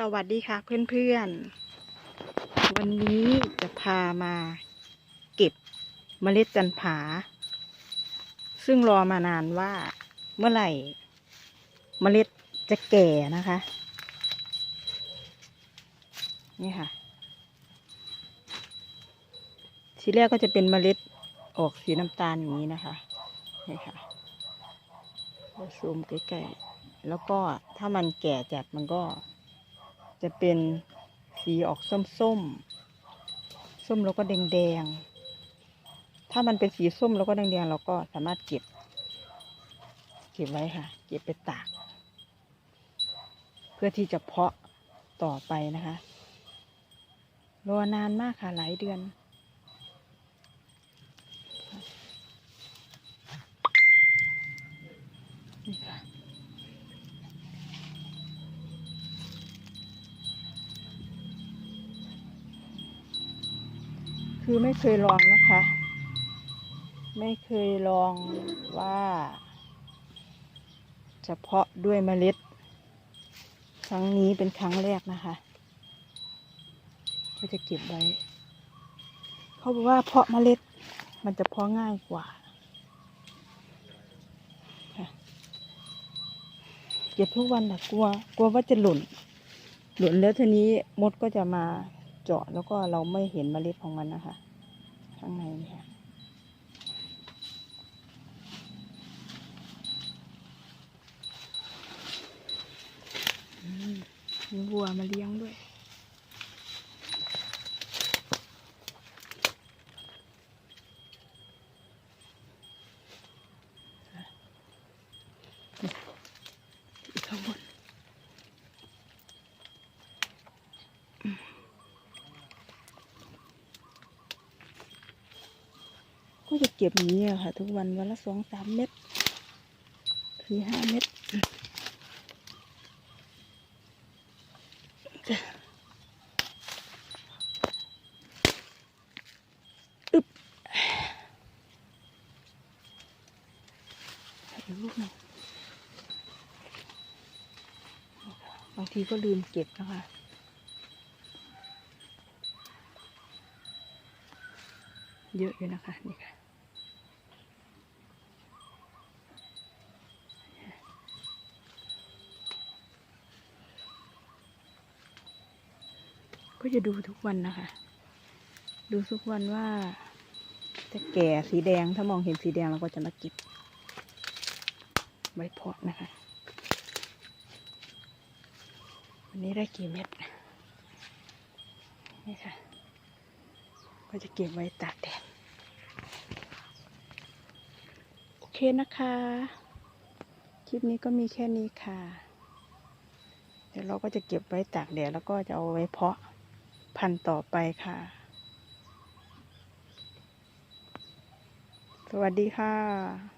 สวัสดีค่ะเพื่อนๆ วันนี้จะพามาเก็บเมล็ดจันผา ซึ่งรอมานานว่าเมื่อไหร่เมล็ดจะแก่นะคะ นี่ค่ะ ทีแรกก็จะเป็นเมล็ดออกสีน้ำตาลอย่างนี้นะคะ นี่ค่ะซูมใกล้ๆ แล้วก็ถ้ามันแก่จัดมันก็ จะเป็นสีออกส้มส้มส้มแล้วก็แดงแดง ถ้ามันเป็นสีส้มแล้วก็แดงแดงเราก็สามารถเก็บ เก็บไว้ค่ะ เก็บไปตาก เพื่อที่จะเพาะต่อไปนะคะ รอนานมากค่ะหลายเดือน คือไม่เคยลองนะคะ ไม่เคยลองว่า เฉพาะด้วยเมล็ด ครั้งนี้เป็นครั้งแรกนะคะ ก็จะเก็บไว้ เขาบอกว่าเพาะเมล็ดมันจะเพาะง่ายกว่าเก็บทุกวันนะกลัว กลัวว่าจะหล่น หล่นแล้วทีนี้มดก็จะมา เจาะแล้วก็เราไม่เห็นเมล็ดของมันนะคะ ข้างในนี่ค่ะมมีวัวมาเลี้ยงด้วย อีกข้างบน ก็จะเก็บอย่างนี้ค่ะ ทุกวันวันละสองสามเม็ดสี่ห้าเม็ดอึบอีกลูกหนึ่งบางทีก็ลืมเก็บนะคะเยอะอยู่นะคะนี่ค่ะ ก็จะดูทุกวันนะคะ ดูทุกวันว่าจะแก่สีแดงถ้ามองเห็นสีแดงเราก็จะมาเก็บไว้เพาะนะคะ วันนี้ได้กี่เม็ดนี่ค่ะ ก็จะเก็บไว้ตากแดดโอเคนะคะ คลิปนี้ก็มีแค่นี้ค่ะ เดี๋ยวเราก็จะเก็บไว้ตากแดดแล้วก็จะเอาไว้เพาะ พันธุ์ต่อไปค่ะ สวัสดีค่ะ